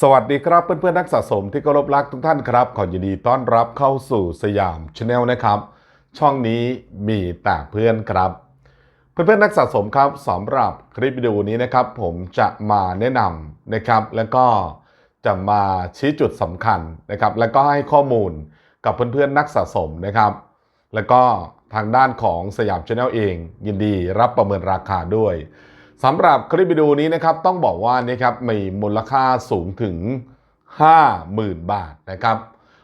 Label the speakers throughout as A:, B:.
A: สวัสดีครับเพื่อนๆนักสะสมที่เคารพรักทุกท่านครับ ขอยินดีต้อนรับเข้าสู่สยามชาแนลนะครับ ช่องนี้มีแต่เพื่อนครับ เพื่อนๆนักสะสมครับสำหรับคลิปวิดีโอนี้นะครับ ผมจะมาแนะนำนะครับ แล้วก็จะมาชี้จุดสำคัญนะครับ แล้วก็ให้ข้อมูลกับเพื่อนๆนักสะสมนะครับ แล้วก็ทางด้านของสยามชาแนลเอง ยินดีรับประเมินราคาด้วย สำหรับคลิปวิดีโอนี้นะครับต้องบอกว่านะครับมีมูลค่าสูงถึง 50,000 บาทนะครับ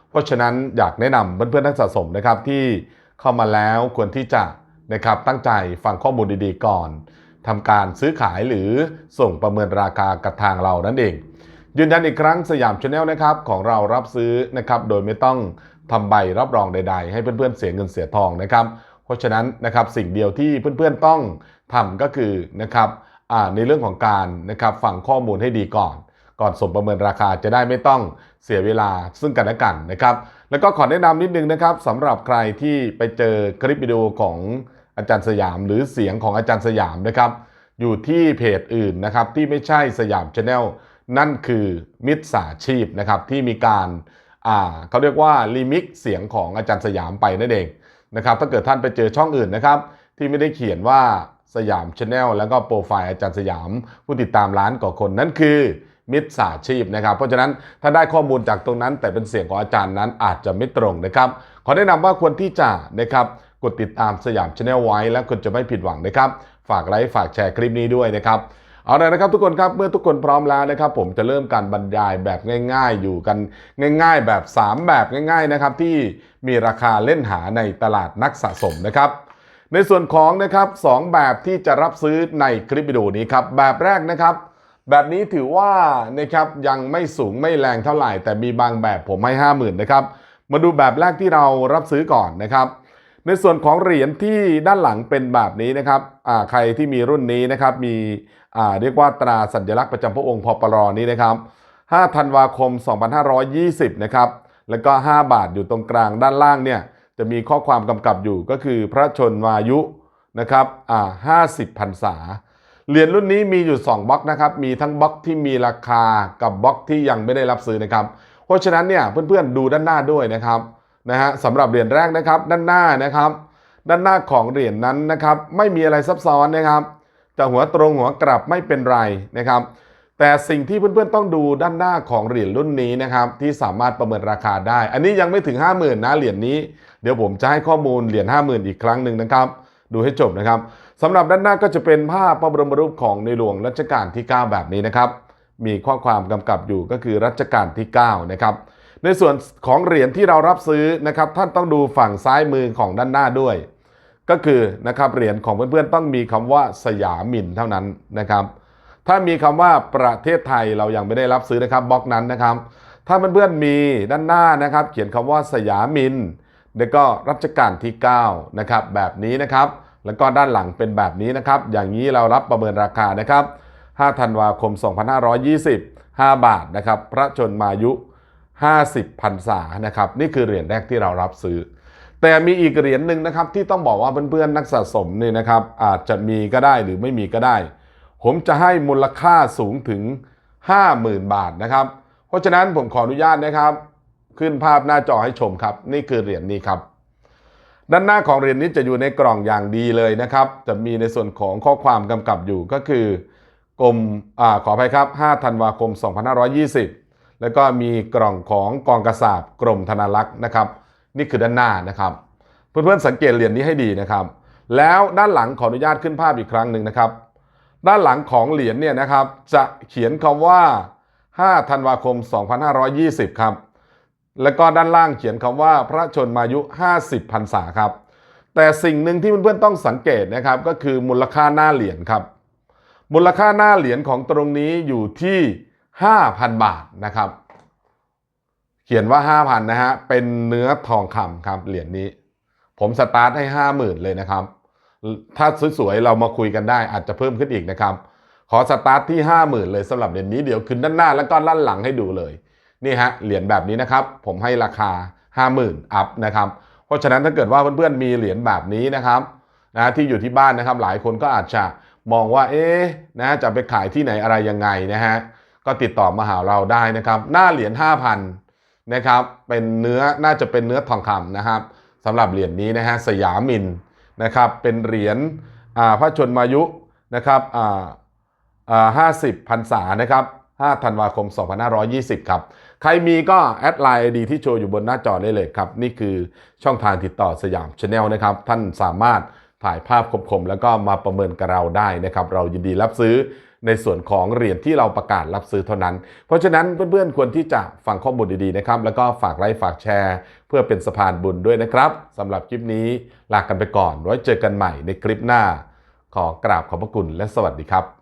A: เพราะฉะนั้นอยากแนะนำเพื่อนๆนักสะสมนะครับที่เข้ามาแล้วควรที่จะนะครับตั้งใจฟังข้อมูลดีๆก่อนทำการซื้อขายหรือส่งประเมินราคากับทางเรานั่นเอง ยืนยันอีกครั้งสยามชาแนลนะครับของเรารับซื้อนะครับโดยไม่ต้องทำใบรับรองใด ๆ ให้เพื่อนๆเสียเงินเสียทองนะครับ ราะฉะนั้นนะครับสิ่งเดียวที่เพื่อนๆต้องทำก็คือนะครับในเรื่องของการนะครับฟังข้อมูลให้ดีก่อน ก่อนส่งประเมินราคาจะได้ไม่ต้องเสียเวลาซึ่งกันและกันนะครับ แล้วก็ขอแนะนำนิดนึงนะครับสำหรับใครที่ไปเจอคลิปวิดีโอของอาจารย์สยาม หรือเสียงของอาจารย์สยามนะครับอยู่ที่เพจอื่นนะครับที่ไม่ใช่สยามชาแนลนั่นคือมิจฉาชีพนะครับที่มีการเขาเรียกว่าลิมิกเสียงของอาจารย์สยามไปนั่นเอง นะครับถ้าเกิดท่านไปเจอช่องอื่นนะครับที่ไม่ได้เขียนว่าสยามชาแนลแล้วก็โปรไฟล์อาจารย์สยามผู้ติดตามล้านกว่าคนนั่นคือมิจฉาชีพนะครับ เพราะฉะนั้นถ้าได้ข้อมูลจากตรงนั้น แต่เป็นเสียงของอาจารย์นั้นอาจจะไม่ตรงนะครับ ขอแนะนำว่าควรที่จะนะครับกดติดตามสยามชาแนลไว้ แล้วคุณจะไม่ผิดหวังนะครับ ฝากไลค์ฝากแชร์คลิปนี้ด้วยนะครับ เอาละนะครับทุกคนครับเมื่อทุกคนพร้อมแล้วนะครับผมจะเริ่มการบรรยายแบบง่าย ๆ อยู่กันง่าย ๆ แบบ 3 แบบง่าย ๆนะครับ ที่มีราคาเล่นหาในตลาดนักสะสมนะครับ ในส่วนของนะครับสองแบบที่จะรับซื้อในคลิปวิดีโอนี้ครับแบบแรกนะครับ แบบนี้ถือว่านะครับยังไม่สูงไม่แรงเท่าไหร่ แต่มีบางแบบผมให้ 50,000นะครับมาดูแบบแรกที่เรารับซื้อก่อนนะครับ ในส่วนของเหรียญที่ด้านหลังเป็นแบบนี้นะครับใครที่มีรุ่นนี้นะครับมีเรียกว่าตราสัญลักษณ์ประจำพระองค์พปรนี้นะครับ 5 ธันวาคม 2520 นะครับ แล้วก็ 5 บาทอยู่ตรงกลางด้านล่างเนี่ยจะมีข้อความกำกับอยู่ก็คือพระชนมายุนะครับ50พรรษา เหรียญรุ่นนี้มีอยู่ 2บล็อกนะครับ มีทั้งบล็อกที่มีราคากับบล็อกที่ยังไม่ได้รับซื้อนะครับ เพราะฉะนั้นเนี่ยเพื่อนๆดูด้านหน้าด้วยนะครับ นะฮะสำหรับเหรียญแรกนะครับ ด้านหน้านะครับ ด้านหน้าของเหรียญนั้นนะครับ ไม่มีอะไรซับซ้อนนะครับจะหัวตรงหัวกลับไม่เป็นไรนะครับ แต่สิ่งที่เพื่อนๆต้องดูด้านหน้าของเหรียญรุ่นนี้นะครับ ที่สามารถประเมินราคาได้ อันนี้ยังไม่ถึง 50,000นะเหรียญนี้ เดี๋ยวผมจะให้ข้อมูลเหรียญ50,000 อีกครั้งหนึ่งนะครับ ดูให้จบนะครับสำหรับด้านหน้าก็จะเป็นภาพพระบรมรูปของในหลวงรัชกาลที่ 9 แบบนี้นะครับ มีข้อความกำกับอยู่ก็คือรัชกาลที่ 9 นะครับ ในส่วนของเหรียญที่เรารับซื้อนะครับท่านต้องดูฝั่งซ้ายมือของด้านหน้าด้วย ก็คือนะครับเหรียญของเพื่อนๆต้องมีคำว่าสยามินเท่านั้นนะครับ ถ้ามีคำว่าประเทศไทยเรายังไม่ได้รับซื้อนะครับบล็อกนั้นนะครับ ถ้าเพื่อนๆมีด้านหน้านะครับ เขียนคำว่าสยามินแล้วก็รัชกาลที่9นะครับแบบนี้นะครับ แล้วก็ด้านหลังเป็นแบบนี้นะครับ อย่างนี้เรารับประเมินราคานะครับ5ธันวาคม 2520 5 บาทนะครับ พระชนมายุ 50พรรษานะครับนี่คือเหรียญแรกที่เรารับซื้อ แต่มีอีกเหรียญหนึ่งนะครับที่ต้องบอกว่าเพื่อนๆนักสะสมนี่นะครับอาจจะมีก็ได้หรือไม่มีก็ได้ ผมจะให้มูลค่าสูงถึง 50,000 บาทนะครับ เพราะฉะนั้นผมขออนุญาตนะครับ ขึ้นภาพหน้าจอให้ชมครับ นี่คือเหรียญนี้ครับ ด้านหน้าของเหรียญนี้จะอยู่ในกล่องอย่างดีเลยนะครับ จะมีในส่วนของข้อความกำกับอยู่ก็คือกรมอ่าขออภัยครับ 5 ธันวาคม 2520 แล้วก็มีกล่องของกองกระสาบกรมธนารักษ์นะครับ นี่คือด้านหน้านะครับ เพื่อนๆสังเกตเหรียญนี้ให้ดีนะครับ แล้วด้านหลังขออนุญาตขึ้นภาพอีกครั้งหนึ่งนะครับ ด้านหลังของเหรียญเนี่ยนะครับ จะเขียนคำว่า 5 ธันวาคม 2520 ครับ แล้วก็ด้านล่างเขียนคำว่าพระชนมายุ 50พรรษาครับ แต่สิ่งหนึ่งที่เพื่อนๆต้องสังเกตนะครับ ก็คือมูลค่าหน้าเหรียญครับ มูลค่าหน้าเหรียญของตรงนี้อยู่ที่ 5,000 บาทนะครับ เขียนว่า 5,000นะฮะ เป็นเนื้อทองคำครับ เหรียญนี้ ผมสตาร์ทให้ 50,000 เลยนะครับ ถ้าสวยๆ เรามาคุยกันได้อาจจะเพิ่มขึ้นอีกนะครับ ขอสตาร์ทที่ 50,000 เลยสำหรับเหรียญนี้เดี๋ยวขึ้นด้านหน้าแล้วก็ด้านหลังให้ดูเลย นี่ฮะ เหรียญแบบนี้นะครับ ผมให้ราคา 50,000 อัพนะครับ เพราะฉะนั้นถ้าเกิดว่าเพื่อนๆ มีเหรียญแบบนี้นะครับนะที่อยู่ที่บ้านนะครับ หลายคนก็อาจจะมองว่า เอ๊ะนะจะไปขายที่ไหนอะไรยังไงนะฮะ ก็ติดต่อมาหาเราได้นะครับ หน้าเหรียญ5,000นะครับเป็นเนื้อน่าจะเป็นเนื้อทองคำนะครับสำหรับเหรียญนี้นะฮะสยามินนะครับเป็นเหรียญพระชนมายุนะครับอ่าอ่า50พรรษานะครับ5ธันวาคม 2520 ครับ ใครมีก็แอดไลน์ดีที่โชว์อยู่บนหน้าจอได้เลยครับ นี่คือช่องทางติดต่อสยามชาแนลนะครับ ท่านสามารถถ่ายภาพคมๆแล้วก็มาประเมินกับเราได้นะครับ เรายินดีรับซื้อ ในส่วนของเหรียญที่เราประกาศรับซื้อเท่านั้น เพราะฉะนั้นเพื่อนๆควรที่จะฟังข้อมูลดีๆนะครับ แล้วก็ฝากไลค์ฝากแชร์ เพื่อเป็นสะพานบุญด้วยนะครับสำหรับคลิปนี้ลากันไปก่อนไว้เจอกันใหม่ในคลิปหน้า ขอกราบขอบพระคุณและสวัสดีครับ